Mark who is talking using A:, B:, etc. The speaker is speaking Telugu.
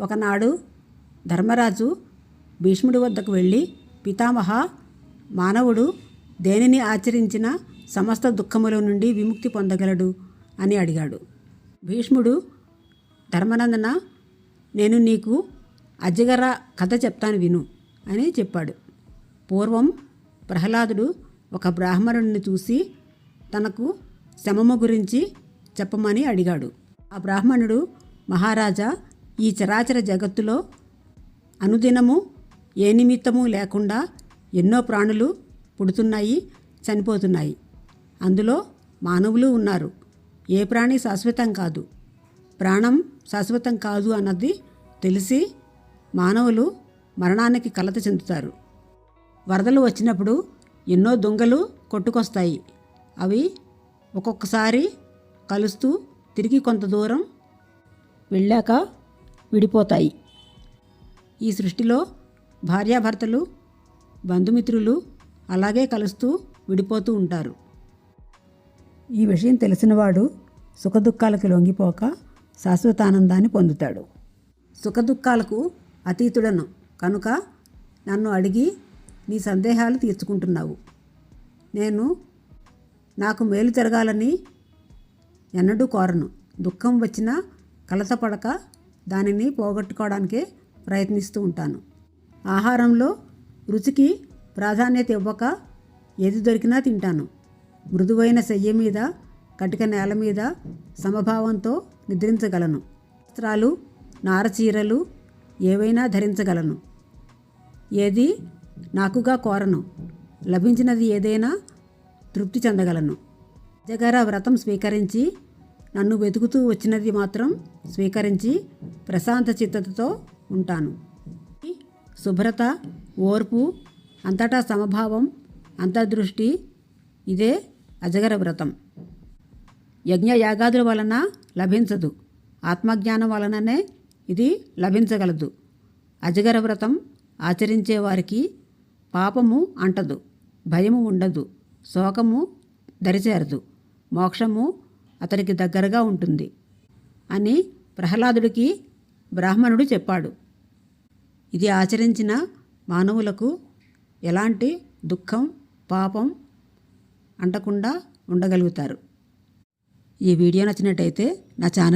A: ఒకనాడు ధర్మరాజు భీష్ముడి వద్దకు వెళ్ళి పితామహ మానవుడు దేనిని ఆచరించిన సమస్త దుఃఖముల నుండి విముక్తి పొందగలడు? అని అడిగాడు. భీష్ముడు ధర్మనందన నేను నీకు అజగర కథ చెప్తాను విను అని చెప్పాడు. పూర్వం ప్రహ్లాదుడు ఒక బ్రాహ్మణుడిని చూసి తనకు శమము గురించి చెప్పమని అడిగాడు. ఆ బ్రాహ్మణుడు మహారాజా ఈ చరాచర జగత్తులో అనుదినము ఏ నిమిత్తము లేకుండా ఎన్నో ప్రాణులు పుడుతున్నాయి చనిపోతున్నాయి. అందులో మానవులు ఉన్నారు. ఏ ప్రాణి శాశ్వతం కాదు. ప్రాణం శాశ్వతం కాదు అన్నది తెలిసి మానవులు మరణానికి కలత చెందుతారు. వరదలు వచ్చినప్పుడు ఎన్నో దొంగలు కొట్టుకొస్తాయి. అవి ఒక్కొక్కసారి కలుస్తూ తిరిగి కొంత దూరం వెళ్ళాక విడిపోతాయి. ఈ సృష్టిలో భార్యాభర్తలు బంధుమిత్రులు అలాగే కలుస్తూ విడిపోతూ ఉంటారు. ఈ విషయం తెలిసినవాడు సుఖదుఖాలకు లొంగిపోక శాశ్వతానందాన్ని పొందుతాడు. సుఖదుఖాలకు అతీతుడను కనుక నన్ను అడిగి నీ సందేహాలు తీర్చుకుంటున్నావు. నేను నాకు మేలు జరగాలని ఎన్నడూ కోరను. దుఃఖం వచ్చినా కలతపడక దానిని పోగొట్టుకోవడానికే ప్రయత్నిస్తూ ఉంటాను. ఆహారంలో రుచికి ప్రాధాన్యత ఇవ్వక ఏది దొరికినా తింటాను. మృదువైన శయ్య మీద కటిక నేల మీద సమభావంతో నిద్రించగలను. వస్త్రాలు నారచీరలు ఏవైనా ధరించగలను. ఏది నాకుగా కోరను. లభించినది ఏదైనా తృప్తి చెందగలను. జగర వ్రతం స్వీకరించి నన్ను వెతుకుతూ వచ్చినది మాత్రం స్వీకరించి ప్రశాంత చిత్తతతో ఉంటాను. శుభ్రత ఓర్పు అంతటా సమభావం అంతర్దృష్టి ఇదే అజగర వ్రతం. యజ్ఞ యాగాదుల వలన లభించదు. ఆత్మజ్ఞానం వలననే ఇది లభించగలదు. అజగర వ్రతం ఆచరించే వారికి పాపము అంటదు భయము ఉండదు శోకము దరిచేరదు మోక్షము అతనికి దగ్గరగా ఉంటుంది అని ప్రహ్లాదుడికి బ్రాహ్మణుడు చెప్పాడు. ఇది ఆచరించిన మానవులకు ఎలాంటి దుఃఖం పాపం అంటకుండా ఉండగలుగుతారు. ఈ వీడియో నచ్చినట్టయితే నా ఛానల్